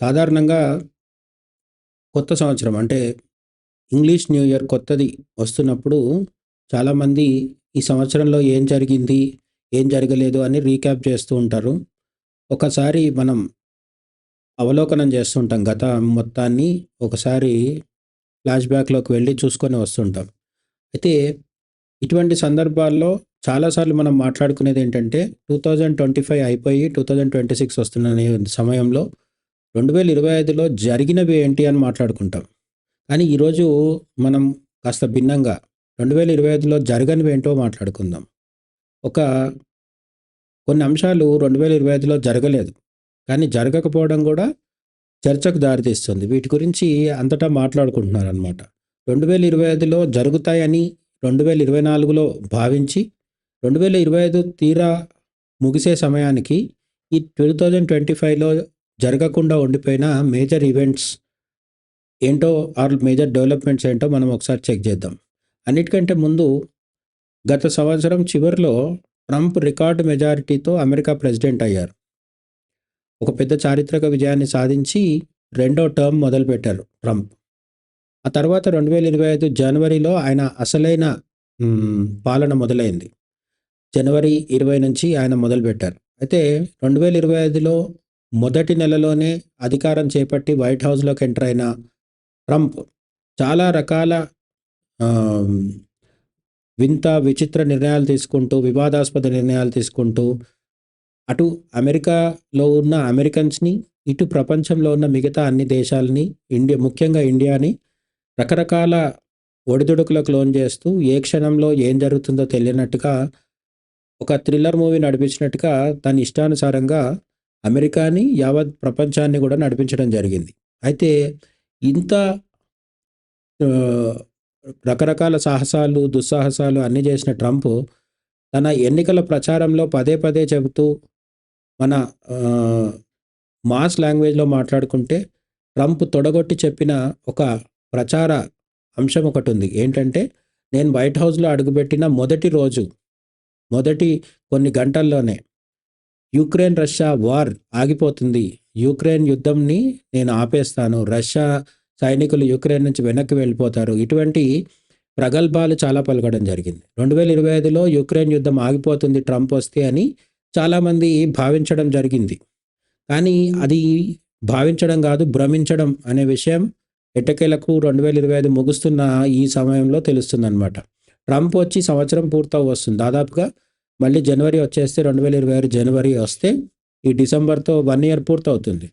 సాధారణంగా కొత్త సంవత్సరం అంటే ఇంగ్లీష్ న్యూ ఇయర్ కొత్తది వస్తున్నప్పుడు చాలామంది ఈ సంవత్సరంలో ఏం జరిగింది ఏం జరగలేదు అని రీక్యాప్ చేస్తూ ఉంటారు. ఒకసారి మనం అవలోకనం చేస్తుంటాం గత మొత్తాన్ని ఒకసారి ఫ్లాష్ బ్యాక్లోకి వెళ్ళి చూసుకొని వస్తుంటాం. అయితే ఇటువంటి సందర్భాల్లో చాలాసార్లు మనం మాట్లాడుకునేది ఏంటంటే టూ థౌజండ్ ట్వంటీ ఫైవ్ అయిపోయి టూ థౌజండ్ ట్వంటీ సిక్స్ వస్తున్న సమయంలో రెండు వేల ఇరవై ఐదులో జరిగినవి ఏంటి అని మాట్లాడుకుంటాం. కానీ ఈరోజు మనం కాస్త భిన్నంగా రెండు వేల ఇరవై ఐదులో జరగనివి ఏంటో మాట్లాడుకుందాం. ఒక కొన్ని అంశాలు రెండు వేల ఇరవై ఐదులో జరగలేదు. కానీ జరగకపోవడం కూడా చర్చకు దారితీస్తుంది. వీటి గురించి అంతటా మాట్లాడుకుంటున్నారు అనమాట రెండు వేల ఇరవై ఐదులో జరుగుతాయని రెండు వేల ఇరవై నాలుగులో భావించి రెండు వేల ఇరవై ఐదు తీరా ముగిసే సమయానికి ఈ టూ థౌజండ్ ట్వంటీ ఫైవ్లో జరగకుండా ఉండిపోయిన మేజర్ ఈవెంట్స్ ఏంటో ఆర్ మేజర్ డెవలప్మెంట్స్ ఏంటో మనం ఒకసారి చెక్ చేద్దాం. అన్నిటికంటే ముందు గత సంవత్సరం చివరిలో ట్రంప్ రికార్డు మెజారిటీతో అమెరికా ప్రెసిడెంట్ అయ్యారు. ఒక పెద్ద చారిత్రక విజయాన్ని సాధించి రెండో టర్మ్ మొదలుపెట్టారు ట్రంప్. ఆ తర్వాత రెండు వేల ఇరవై ఐదు జనవరిలో ఆయన అసలైన పాలన మొదలైంది. జనవరి ఇరవై నుంచి ఆయన మొదలుపెట్టారు. అయితే రెండు వేల ఇరవై ఐదులో మొదటి నెలలోనే అధికారం చేపట్టి వైట్ హౌస్లోకి ఎంటర్ అయిన ట్రంప్ చాలా రకాల వింత విచిత్ర నిర్ణయాలు తీసుకుంటూ వివాదాస్పద నిర్ణయాలు తీసుకుంటూ అటు అమెరికాలో ఉన్న అమెరికన్స్ని ఇటు ప్రపంచంలో ఉన్న మిగతా అన్ని దేశాలని ఇండియా ముఖ్యంగా ఇండియాని రకరకాల ఒడిదుడుకులకు లోన్ చేస్తూ ఏ క్షణంలో ఏం జరుగుతుందో తెలియనట్టుగా ఒక థ్రిల్లర్ మూవీ నడిపించినట్టుగా తన ఇష్టానుసారంగా అమెరికాని యావత్ ప్రపంచాన్ని కూడా నడిపించడం జరిగింది. అయితే ఇంత రకరకాల సాహసాలు దుస్సాహసాలు అన్నీ చేసిన ట్రంప్ తన ఎన్నికల ప్రచారంలో పదే పదే చెబుతూ మన మాస్ లాంగ్వేజ్లో మాట్లాడుకుంటే ట్రంప్ తొడగొట్టి చెప్పిన ఒక ప్రచార అంశం ఒకటి ఉంది. ఏంటంటే నేను వైట్ హౌస్లో అడుగుపెట్టిన మొదటి రోజు మొదటి కొన్ని గంటల్లోనే యుక్రెయిన్ రష్యా వార్ ఆగిపోతుంది. యుక్రెయిన్ యుద్ధంని నేను ఆపేస్తాను. రష్యా సైనికులు యుక్రెయిన్ నుంచి వెనక్కి వెళ్ళిపోతారు. ఇటువంటి ప్రగల్భాలు చాలా పలకడం జరిగింది. రెండు వేల ఇరవై ఐదులో యుక్రెయిన్ యుద్ధం ఆగిపోతుంది ట్రంప్ వస్తే అని చాలామంది భావించడం జరిగింది. కానీ అది భావించడం కాదు భ్రమించడం అనే విషయం ఎట్టకేలకు రెండు వేల ఇరవై ఐదు ముగుస్తున్న ఈ సమయంలో తెలుస్తుందన్నమాట. ట్రంప్ వచ్చి సంవత్సరం పూర్తవు వస్తుంది దాదాపుగా మళ్ళీ జనవరి వచ్చేస్తే రెండు వేల ఇరవై ఆరు జనవరి వస్తే ఈ డిసెంబర్తో వన్ ఇయర్ పూర్తవుతుంది.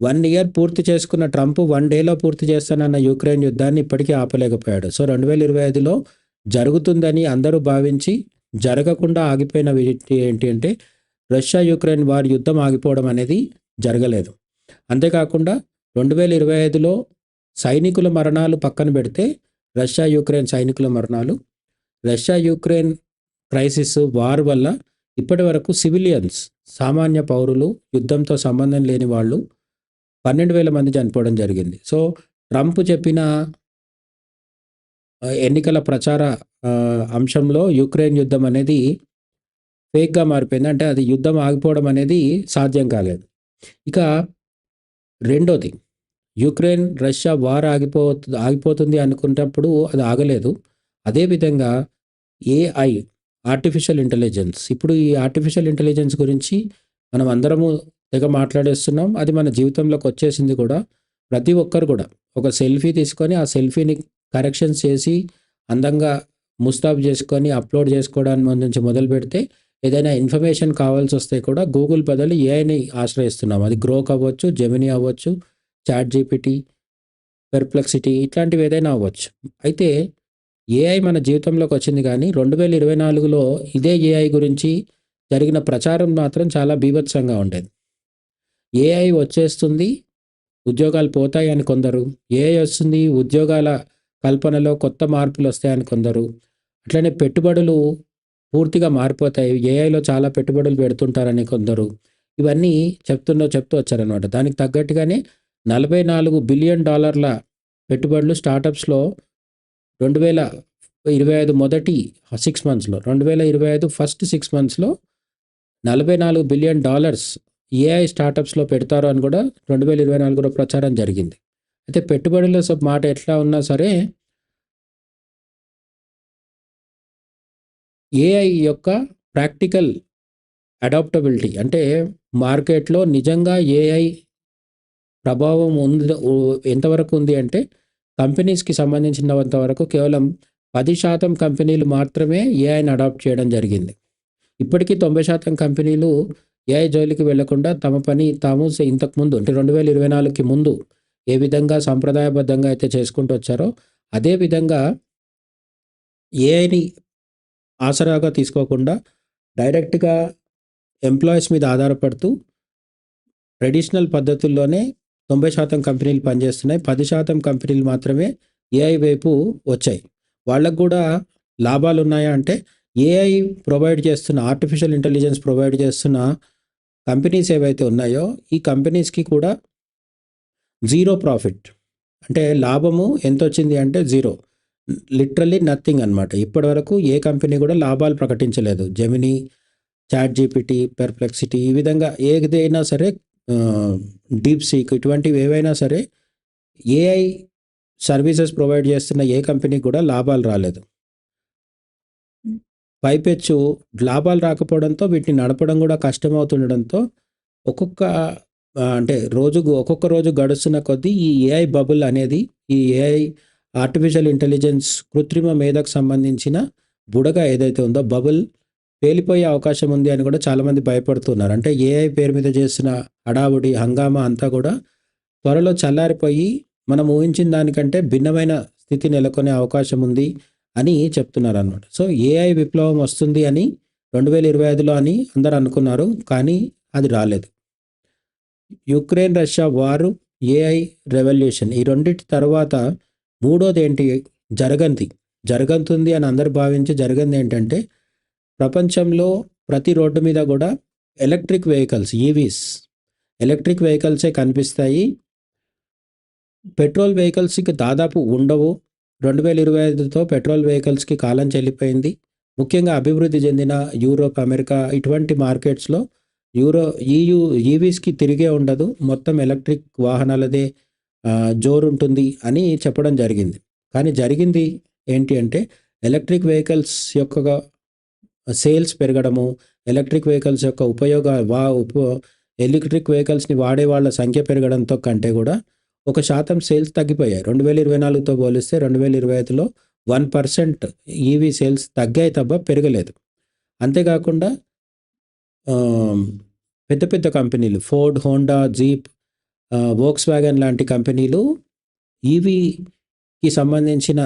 వన్ ఇయర్ పూర్తి చేసుకున్న ట్రంప్ వన్ డేలో పూర్తి చేస్తానన్న యుక్రెయిన్ యుద్ధాన్ని ఇప్పటికీ ఆపలేకపోయాడు. సో రెండు వేల ఇరవై ఐదులో జరుగుతుందని అందరూ భావించి జరగకుండా ఆగిపోయిన ఏంటి అంటే రష్యా యుక్రెయిన్ వారి యుద్ధం ఆగిపోవడం అనేది జరగలేదు. అంతేకాకుండా రెండు వేల ఇరవై ఐదులో సైనికుల మరణాలు పక్కన పెడితే రష్యా యుక్రెయిన్ సైనికుల మరణాలు రష్యా యుక్రెయిన్ క్రైసిస్ వార్ వల్ల ఇప్పటి వరకు సివిలియన్స్ సామాన్య పౌరులు యుద్ధంతో సంబంధం లేని వాళ్ళు పన్నెండు వేల మంది చనిపోవడం జరిగింది. సో ట్రంప్ చెప్పిన ఎన్నికల ప్రచార అంశంలో యుక్రెయిన్ యుద్ధం అనేది ఫేక్గా మారిపోయింది. అంటే అది యుద్ధం ఆగిపోవడం అనేది సాధ్యం కాలేదు. ఇక రెండోది యుక్రెయిన్ రష్యా వార్ ఆగిపో ఆగిపోతుంది అనుకున్నప్పుడు అది ఆగలేదు. అదేవిధంగా ఏఐ ఆర్టిఫిషియల్ ఇంటెలిజెన్స్ ఇప్పుడు ఈ ఆర్టిఫిషియల్ ఇంటెలిజెన్స్ గురించి మనం అందరము తెగ మాట్లాడేస్తున్నాం. అది మన జీవితంలోకి వచ్చేసింది కూడా ప్రతి ఒక్కరు కూడా. ఒక సెల్ఫీ తీసుకొని ఆ సెల్ఫీని కరెక్షన్స్ చేసి అందంగా ముస్తాబ్ చేసుకొని అప్లోడ్ చేసుకోవడానికి నుంచి మొదలు పెడితే ఏదైనా ఇన్ఫర్మేషన్ కావాల్సి వస్తే కూడా గూగుల్ బదులు ఏఐని ఆశ్రయిస్తున్నాం. అది గ్రోక్ అవ్వచ్చు జెమిని అవ్వచ్చు చాట్ జీపీటీ పెర్ప్లెక్సిటీ ఇట్లాంటివి ఏదైనా అవ్వచ్చు. అయితే ఏఐ మన జీవితంలోకి వచ్చింది కానీ రెండు వేల ఇరవై నాలుగులో ఇదే ఏఐ గురించి జరిగిన ప్రచారం మాత్రం చాలా బీభత్సంగా ఉండేది. ఏఐ వచ్చేస్తుంది ఉద్యోగాలు పోతాయి అని కొందరు. ఏఐ వస్తుంది ఉద్యోగాల కల్పనలో కొత్త మార్పులు వస్తాయని కొందరు. అట్లనే పెట్టుబడులు పూర్తిగా మారిపోతాయి. ఏఐలో చాలా పెట్టుబడులు పెడుతుంటారని కొందరు. ఇవన్నీ చెప్తుండో చెప్తూ వచ్చారనమాట దానికి తగ్గట్టుగానే నలభై నాలుగు బిలియన్ డాలర్ల పెట్టుబడులు స్టార్టప్స్లో రెండు వేల ఇరవై ఐదు మొదటి సిక్స్ మంత్స్లో రెండు వేల ఇరవై ఐదు ఫస్ట్ సిక్స్ మంత్స్లో నలభై నాలుగు బిలియన్ డాలర్స్ ఏఐ స్టార్టప్స్‌లో పెడతారు అని కూడా 2024లో ప్రచారం జరిగింది. అయితే పెట్టుబడుల మాట ఎట్లా ఉన్నా సరే ఏఐ యొక్క ప్రాక్టికల్ అడాప్టబిలిటీ అంటే మార్కెట్‌లో నిజంగా ఏఐ ప్రభావం ఉంది ఎంతవరకు ఉంది అంటే కంపెనీస్‌కి సంబంధించినంత వరకు కేవలం 10% కంపెనీలు మాత్రమే ఏఐని అడాప్ట్ చేయడం జరిగింది. ఇప్పటికీ 90% కంపెనీలు ఏఐ జోలికి వెళ్ళకుండా తమ పని తాము ఇంతకుముందు అంటే 2024కి ముందు ఏ విధంగా సంప్రదాయబద్ధంగా అయితే చేసుకుంటూ వచ్చారో అదే విధంగా ఏఐని ఆసరాగా తీసుకోకుండా డైరెక్ట్‌గా ఎంప్లాయీస్ మీద ఆధారపడుతూ ట్రెడిషనల్ పద్ధతుల్లోనే 90% కంపెనీలు పనిచేస్తున్నాయి. 10% కంపెనీలు మాత్రమే ఏఐ వైపు వచ్చాయి. వాళ్ళకు కూడా లాభాలు ఉన్నాయా అంటే ఏఐ ప్రొవైడ్ చేస్తున్న ఆర్టిఫిషియల్ ఇంటెలిజెన్స్ ప్రొవైడ్ చేస్తున్న కంపెనీస్ ఏవైతే ఉన్నాయో ఈ కంపెనీస్‌కి కూడా జీరో ప్రాఫిట్. అంటే లాభము ఎంత వచ్చింది అంటే జీరో. లిటరల్లీ నథింగ్ అనమాట. ఇప్పటివరకు ఏ కంపెనీ కూడా లాభాలు ప్రకటించలేదు. జెమినీ, చాట్ జీపీటీ, పెర్‌ప్లెక్సిటీ ఈ విధంగా ఏదైనా సరే డీప్ సీక్ ఇటువంటివి ఏవైనా సరే ఏఐ సర్వీసెస్ ప్రొవైడ్ చేస్తున్న ఏ కంపెనీకి కూడా లాభాలు రాలేదు. పైపెచ్చు లాభాలు రాకపోవడంతో వీటిని నడపడం కూడా కష్టమవుతుండడంతో ఒక్కొక్క అంటే రోజుకు ఒక్కొక్క రోజు గడుస్తున్న కొద్దీ ఈ ఏఐ బబుల్ అనేది ఈ ఏఐ ఆర్టిఫిషియల్ ఇంటెలిజెన్స్ కృత్రిమ మేధకు సంబంధించిన బుడగ ఏదైతే ఉందో బబుల్ పేలిపోయే అవకాశం ఉంది అని కూడా చాలామంది భయపడుతున్నారు. అంటే ఏఐ పేరు మీద చేసిన హడావుడి, హంగామా అంతా కూడా త్వరలో చల్లారిపోయి మనం ఊహించిన దానికంటే భిన్నమైన స్థితి నెలకొనే అవకాశం ఉంది అని చెప్తున్నారు అనమాట సో ఏఐ విప్లవం వస్తుంది అని 2025లో అని అందరు అనుకున్నారు. కానీ అది రాలేదు. యుక్రెయిన్, రష్యా వారు, ఏఐ రెవల్యూషన్ ఈ రెండింటి తర్వాత మూడోదేంటి జరగంది. జరగంతుంది అని అందరు భావించి జరిగిందేంటంటే ప్రపంచంలో ప్రతి రోడ్డు మీద కూడా electric vehicles e EVs electric వెహికల్సే కనిపిస్తాయి. పెట్రోల్ వెహికల్స్‌కి దాదాపు ఉండవు. 2025తో పెట్రోల్ వెహికల్స్‌కి కాలం చెల్లిపోయింది. ముఖ్యంగా అభివృద్ధి చెందిన యూరోప్, అమెరికా ఇటువంటి మార్కెట్స్‌లో యూరో ఈయూ ఈవీస్‌కి e తిరిగే ఉండదు. మొత్తం ఎలక్ట్రిక్ వాహనాలదే జోరు జోరుంటుంది అని చెప్పడం జరిగింది. కానీ జరిగింది ఏంటి అంటే ఎలక్ట్రిక్ వెహికల్స్ యొక్క సేల్స్ పెరగడము, ఎలక్ట్రిక్ వెహికల్స్ యొక్క ఉపయోగ వా ఉప ఎలక్ట్రిక్ వెహికల్స్‌ని వాడే వాళ్ళ సంఖ్య పెరగడంతో కంటే కూడా ఒక శాతం సేల్స్ తగ్గిపోయాయి. 2024తో పోలిస్తే 2025లో 1% ఈవీ సేల్స్ తగ్గాయి తప్ప పెరగలేదు. అంతేకాకుండా పెద్ద పెద్ద కంపెనీలు Ford, Honda, Jeep, Volkswagen లాంటి కంపెనీలు ఈవీకి సంబంధించిన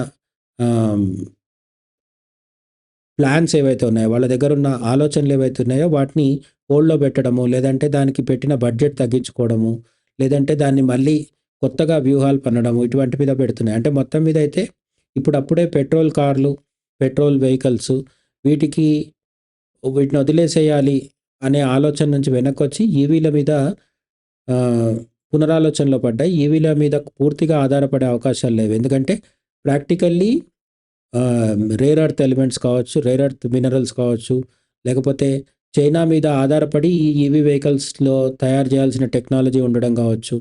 ప్లాన్స్ ఏవైతే ఉన్నాయో వాళ్ళ దగ్గర ఉన్న ఆలోచనలు ఏవైతే ఉన్నాయో వాటిని హోల్డ్‌లో పెట్టడము, లేదంటే దానికి పెట్టిన బడ్జెట్ తగ్గించుకోవడము, లేదంటే దాన్ని మళ్ళీ కొత్తగా వ్యూహాలు పన్నడము ఇటువంటి మీద పెడుతున్నాయి. అంటే మొత్తం మీద అయితే ఇప్పుడప్పుడే పెట్రోల్ కార్లు, పెట్రోల్ వెహికల్స్ వీటికి వీటిని వదిలేసేయాలి అనే ఆలోచన నుంచి వెనక్కొచ్చి ఈవీల మీద పునరాలోచనలో పడ్డాయి. ఈవీల మీద పూర్తిగా ఆధారపడే అవకాశాలు లేవు. ఎందుకంటే ప్రాక్టికల్లీ రేర్ ఎర్త్ ఎలిమెంట్స్ కావచ్చు, రేర్ ఎర్త్ మినరల్స్ కావచ్చు, లేకపోతే చైనా మీద ఆధారపడి ఈ ఈవీ వెహికల్స్‌లో తయారు చేయాల్సిన టెక్నాలజీ ఉండడం కావచ్చు.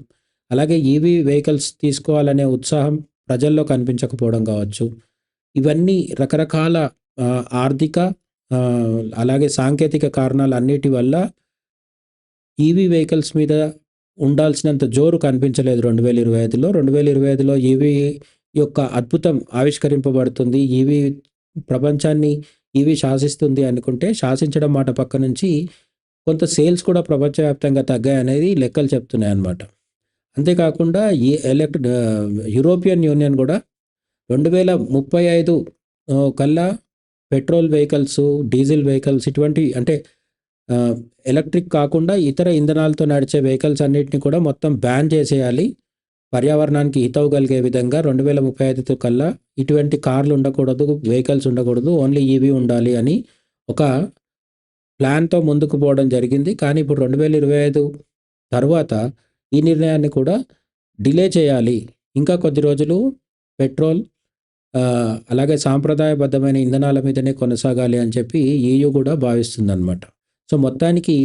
అలాగే ఈవీ వెహికల్స్ తీసుకోవాలనే ఉత్సాహం ప్రజల్లో కనిపించకపోవడం కావచ్చు. ఇవన్నీ రకరకాల ఆర్థిక అలాగే సాంకేతిక కారణాలు అన్నిటి వల్ల ఈవీ వెహికల్స్ మీద ఉండాల్సినంత జోరు కనిపించలేదు 2025లో. 2025లో ఈవీ యొక్క అద్భుతం ఆవిష్కరింపబడుతుంది. ఇవి ప్రపంచాన్ని ఇవి శాసిస్తుంది అనుకుంటే శాసించడం మాట పక్కనుంచి కొంత సేల్స్ కూడా ప్రపంచవ్యాప్తంగా తగ్గాయి అనేది లెక్కలు చెప్తున్నాయి అన్నమాట అంతేకాకుండా ఈ ఎలక్ట్ యూరోపియన్ యూనియన్ కూడా రెండు వేల ముప్పై ఐదు కల్లా పెట్రోల్ వెహికల్స్, డీజిల్ వెహికల్స్ ఇటువంటి అంటే ఎలక్ట్రిక్ కాకుండా ఇతర ఇంధనాలతో నడిచే వెహికల్స్ అన్నిటిని కూడా మొత్తం బ్యాన్ చేసేయాలి. పర్యావరణానికి హితవు కలిగే విధంగా 2035 కల్లా ఇటువంటి కార్లు ఉండకూడదు, వెహికల్స్ ఉండకూడదు. ఓన్లీ ఈవీ ఉండాలి అని ఒక ప్లాన్‌తో ముందుకు పోవడం జరిగింది. కానీ ఇప్పుడు 2025 తర్వాత ఈ నిర్ణయాన్ని కూడా డిలే చేయాలి. ఇంకా కొద్ది రోజులు పెట్రోల్ అలాగే సాంప్రదాయబద్ధమైన ఇంధనాల మీదనే కొనసాగాలి అని చెప్పి ఈయూ కూడా భావిస్తుందన్నమాట. సో మొత్తానికి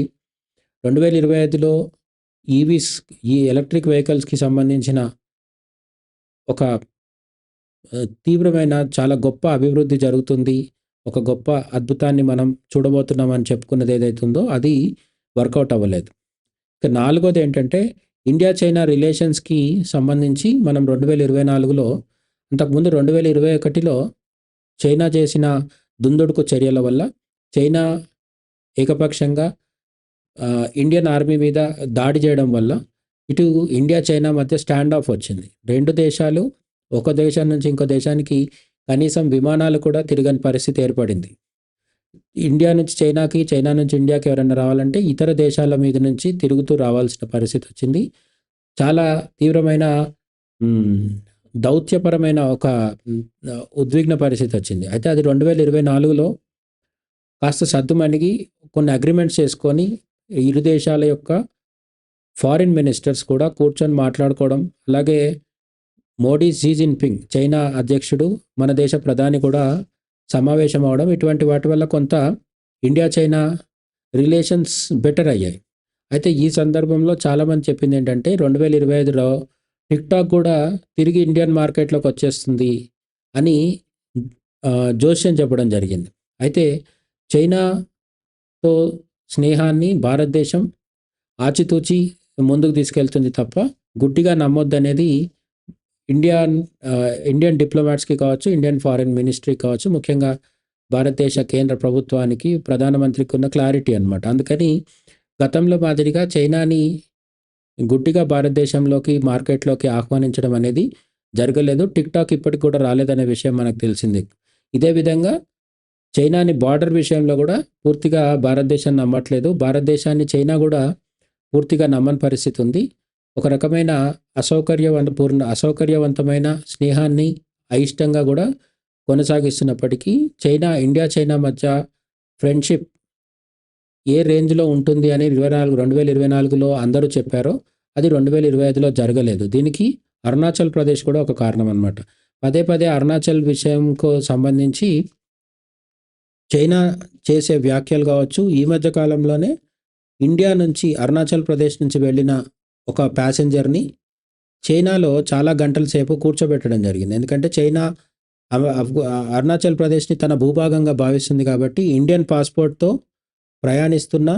రెండు వేల ఇరవై ఐదులో E ఈవీస్ ఈ ఎలక్ట్రిక్ వెహికల్స్కి సంబంధించిన ఒక తీవ్రమైన చాలా గొప్ప అభివృద్ధి జరుగుతుంది. ఒక గొప్ప అద్భుతాన్ని మనం చూడబోతున్నామని చెప్పుకున్నది ఏదైతుందో అది వర్కౌట్ అవ్వలేదు. ఇక నాలుగోది ఏంటంటే ఇండియా చైనా రిలేషన్స్కి సంబంధించి మనం రెండు వేల ఇరవై నాలుగులో అంతకుముందు రెండు వేల ఇరవై ఒకటిలో చైనా చేసిన దుందుడుకు చర్యల వల్ల చైనా ఏకపక్షంగా ఇండియన్ ఆర్మీ మీద దాడి చేయడం వల్ల ఇటు ఇండియా చైనా మధ్య స్టాండ్ ఆఫ్ వచ్చింది. రెండు దేశాలు ఒక దేశం నుంచి ఇంకో దేశానికి కనీసం విమానాలు కూడా తిరగని పరిస్థితి ఏర్పడింది. ఇండియా నుంచి చైనాకి చైనా నుంచి ఇండియాకి ఎవరైనా రావాలంటే ఇతర దేశాల మీద నుంచి తిరుగుతూ రావాల్సిన పరిస్థితి వచ్చింది. చాలా తీవ్రమైన దౌత్యపరమైన ఒక ఉద్విగ్న పరిస్థితి వచ్చింది. అయితే అది రెండు వేల ఇరవై నాలుగులో కాస్త సర్దుమణిగి కొన్ని అగ్రిమెంట్స్ చేసుకొని ఇరు దేశాల యొక్క ఫారిన్ మినిస్టర్స్ కూడా కూర్చొని మాట్లాడుకోవడం అలాగే మోడీ షీ జిన్పింగ్ చైనా అధ్యక్షుడు మన దేశ ప్రధాని కూడా సమావేశం అవడం ఇటువంటి వాటి వల్ల కొంత ఇండియా చైనా రిలేషన్స్ బెటర్ అయ్యాయి. అయితే ఈ సందర్భంలో చాలామంది చెప్పింది ఏంటంటే రెండు వేల ఇరవై ఐదులో టిక్టాక్ కూడా తిరిగి ఇండియన్ మార్కెట్లోకి వచ్చేస్తుంది అని జోష్యం జోస్యం చెప్పడం జరిగింది. అయితే చైనాతో స్నేహాన్ని భారతదేశం ఆచితూచి ముందుకు తీసుకెళ్తుంది తప్ప గుడ్డిగా నమ్మొద్దనేది ఇండియన్ ఇండియన్ డిప్లొమాట్స్కి కావచ్చు ఇండియన్ ఫారిన్ మినిస్ట్రీ కావచ్చు ముఖ్యంగా భారతదేశ కేంద్ర ప్రభుత్వానికి ప్రధానమంత్రికి ఉన్న క్లారిటీ అనమాట అందుకని గతంలో మాదిరిగా చైనాని గుడ్డిగా భారతదేశంలోకి మార్కెట్లోకి ఆహ్వానించడం అనేది జరగలేదు. టిక్ టాక్ ఇప్పటికి కూడా రాలేదనే విషయం మనకు తెలిసింది. ఇదే విధంగా చైనాని బార్డర్ విషయంలో కూడా పూర్తిగా భారతదేశాన్ని నమ్మట్లేదు. భారతదేశాన్ని చైనా కూడా పూర్తిగా నమ్మని పరిస్థితి ఉంది. ఒక రకమైన అసౌకర్యవంత పూర్ణ అసౌకర్యవంతమైన స్నేహాన్ని అయిష్టంగా కూడా కొనసాగిస్తున్నప్పటికీ చైనా ఇండియా చైనా మధ్య ఫ్రెండ్షిప్ ఏ రేంజ్లో ఉంటుంది అని ఇరవై నాలుగు రెండు వేల ఇరవై నాలుగులో అందరూ చెప్పారో అది రెండు వేల ఇరవై ఐదులో జరగలేదు. దీనికి అరుణాచల్ ప్రదేశ్ కూడా ఒక కారణం అనమాట పదే పదే అరుణాచల్ విషయంకు సంబంధించి చైనా చేసే వ్యాఖ్యలు కావచ్చు ఈ మధ్య కాలంలోనే ఇండియా నుంచి అరుణాచల్ ప్రదేశ్ నుంచి వెళ్ళిన ఒక ప్యాసింజర్ని చైనాలో చాలా గంటల సేపు కూర్చోబెట్టడం జరిగింది. ఎందుకంటే చైనా అరుణాచల్ ప్రదేశ్ని తన భూభాగంగా భావిస్తుంది కాబట్టి ఇండియన్ పాస్పోర్ట్తో ప్రయాణిస్తున్న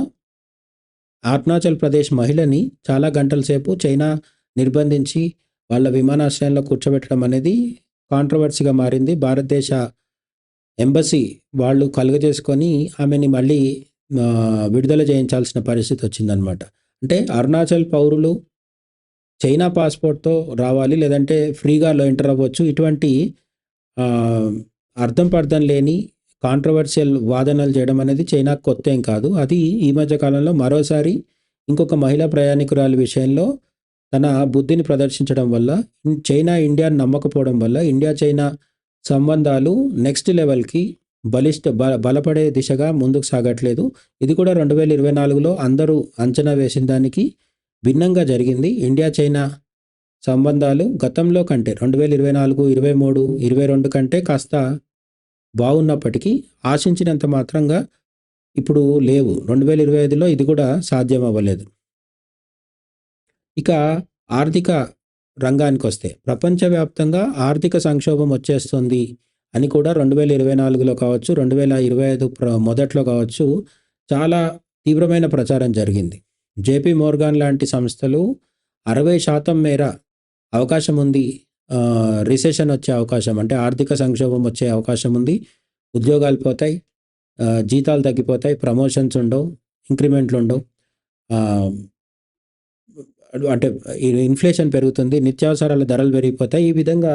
అరుణాచల్ ప్రదేశ్ మహిళని చాలా గంటల సేపు చైనా నిర్బంధించి వాళ్ళ విమానాశ్రయంలో కూర్చోబెట్టడం అనేది కాంట్రవర్సీగా మారింది. భారతదేశ ఎంబసీ వాళ్ళు కలుగజేసుకొని ఆమెని మళ్ళీ విడుదల చేయించాల్సిన పరిస్థితి వచ్చిందనమాట అంటే అరుణాచల్ పౌరులు చైనా పాస్పోర్ట్తో రావాలి లేదంటే ఫ్రీగా లో ఎంటర్ అవ్వచ్చు. ఇటువంటి అర్థం పర్థం లేని కాంట్రవర్షియల్ వాదనలు చేయడం అనేది చైనాకు కొత్త ఏం కాదు. అది ఈ మధ్య కాలంలో మరోసారి ఇంకొక మహిళా ప్రయాణికురాలి విషయంలో తన బుద్ధిని ప్రదర్శించడం వల్ల చైనా ఇండియా నమ్మకపోవడం వల్ల ఇండియా చైనా సంబంధాలు నెక్స్ట్ లెవెల్కి బలిష్ట బల బలపడే దిశగా ముందుకు సాగట్లేదు. ఇది కూడా రెండు వేల ఇరవై నాలుగులో అందరూ అంచనా వేసిన దానికి భిన్నంగా జరిగింది. ఇండియా చైనా సంబంధాలు గతంలో కంటే రెండు వేల ఇరవై నాలుగు ఇరవై మూడు ఇరవై రెండు కంటే కాస్త బాగున్నప్పటికీ ఆశించినంత మాత్రంగా ఇప్పుడు లేవు. రెండు వేల ఇరవై ఐదులో ఇది కూడా సాధ్యం అవ్వలేదు ఇక ఆర్థిక రంగానికి వస్తే ప్రపంచవ్యాప్తంగా ఆర్థిక సంక్షోభం వచ్చేస్తుంది అని కూడా రెండు వేల ఇరవై నాలుగులో కావచ్చు రెండు వేల ఇరవై ఐదు ప్ర మొదట్లో కావచ్చు చాలా తీవ్రమైన ప్రచారం జరిగింది. జేపీ మోర్గాన్ లాంటి సంస్థలు అరవై శాతం మేర అవకాశం ఉంది రిసెషన్ వచ్చే అవకాశం అంటే ఆర్థిక సంక్షోభం వచ్చే అవకాశం ఉంది ఉద్యోగాలు పోతాయి జీతాలు తగ్గిపోతాయి ప్రమోషన్స్ ఉండవు ఇంక్రిమెంట్లు ఉండవు. అంటే ఇన్ఫ్లేషన్ పెరుగుతుంది నిత్యావసరాల ధరలు పెరిగిపోతాయి. ఈ విధంగా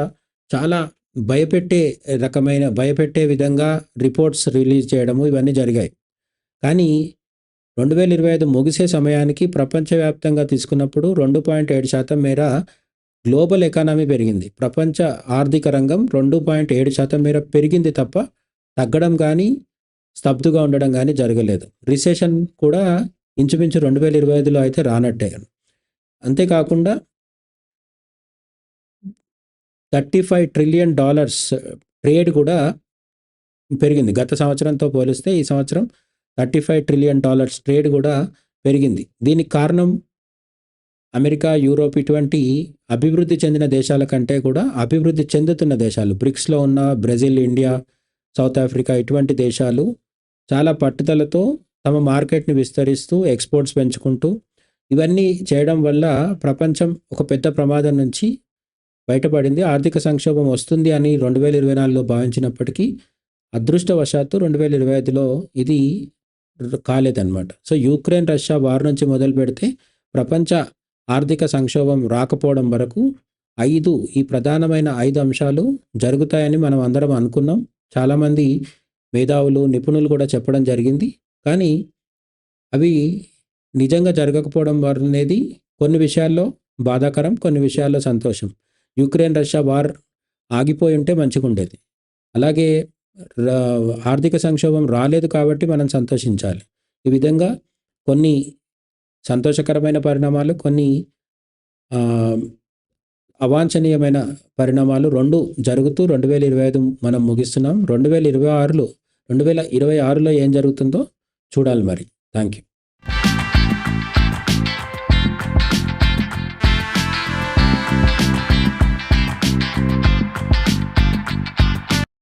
చాలా భయపెట్టే రకమైన భయపెట్టే విధంగా రిపోర్ట్స్ రిలీజ్ చేయడము ఇవన్నీ జరిగాయి. కానీ రెండు వేల ఇరవై ఐదు ముగిసే సమయానికి ప్రపంచవ్యాప్తంగా తీసుకున్నప్పుడు రెండు పాయింట్ ఏడు శాతం మేర గ్లోబల్ ఎకానమీ పెరిగింది. ప్రపంచ ఆర్థిక రంగం రెండు పాయింట్ ఏడు శాతం మేర పెరిగింది తప్ప తగ్గడం కానీ స్తబ్దుగా ఉండడం కానీ జరగలేదు. రిసెషన్ కూడా ఇంచుమించు రెండు వేల ఇరవై ఐదులో అయితే రానట్టే. అంతేకాకుండా thirty five trillion dollars trade కూడా పెరిగింది. గత సంవత్సరంతో పోలిస్తే ఈ సంవత్సరం thirty five trillion dollars trade కూడా పెరిగింది. దీనికి కారణం అమెరికా యూరోప్ ఇటువంటి అభివృద్ధి చెందిన దేశాల కంటే కూడా అభివృద్ధి చెందుతున్న దేశాలు బ్రిక్స్లో ఉన్న బ్రెజిల్ ఇండియా సౌత్ ఆఫ్రికా ఇటువంటి దేశాలు చాలా పట్టుదలతో తమ మార్కెట్ని విస్తరిస్తూ ఎక్స్పోర్ట్స్ పెంచుకుంటూ ఇవన్నీ చేయడం వల్ల ప్రపంచం ఒక పెద్ద ప్రమాదం నుంచి బయటపడింది. ఆర్థిక సంక్షోభం వస్తుంది అని రెండు వేల ఇరవై నాలుగులో భావించినప్పటికీ అదృష్టవశాత్తు రెండు వేల ఇరవై ఐదులో ఇది కాలేదన్నమాట. సో యూక్రెయిన్ రష్యా వార్ నుంచి మొదలు పెడితే ప్రపంచ ఆర్థిక సంక్షోభం రాకపోవడం వరకు ఐదు ఈ ప్రధానమైన ఐదు అంశాలు జరుగుతాయని మనం అందరం అనుకున్నాం. చాలామంది మేధావులు నిపుణులు కూడా చెప్పడం జరిగింది. కానీ అవి నిజంగా జరగకపోవడం అనేది కొన్ని విషయాల్లో బాధాకరం కొన్ని విషయాల్లో సంతోషం. యుక్రెయిన్ రష్యా వార్ ఆగిపోయి ఉంటే మంచిగా ఉండేది అలాగే రా- ఆర్థిక సంక్షోభం రాలేదు కాబట్టి మనం సంతోషించాలి. ఈ విధంగా కొన్ని సంతోషకరమైన పరిణామాలు కొన్ని అవాంఛనీయమైన పరిణామాలు రెండు జరుగుతూ రెండు వేల ఇరవై ఐదు మనం ముగిస్తున్నాం. రెండు వేల ఇరవై ఆరులో రెండు వేల ఇరవై ఆరులో ఏం జరుగుతుందో చూడాలి మరి. Thank you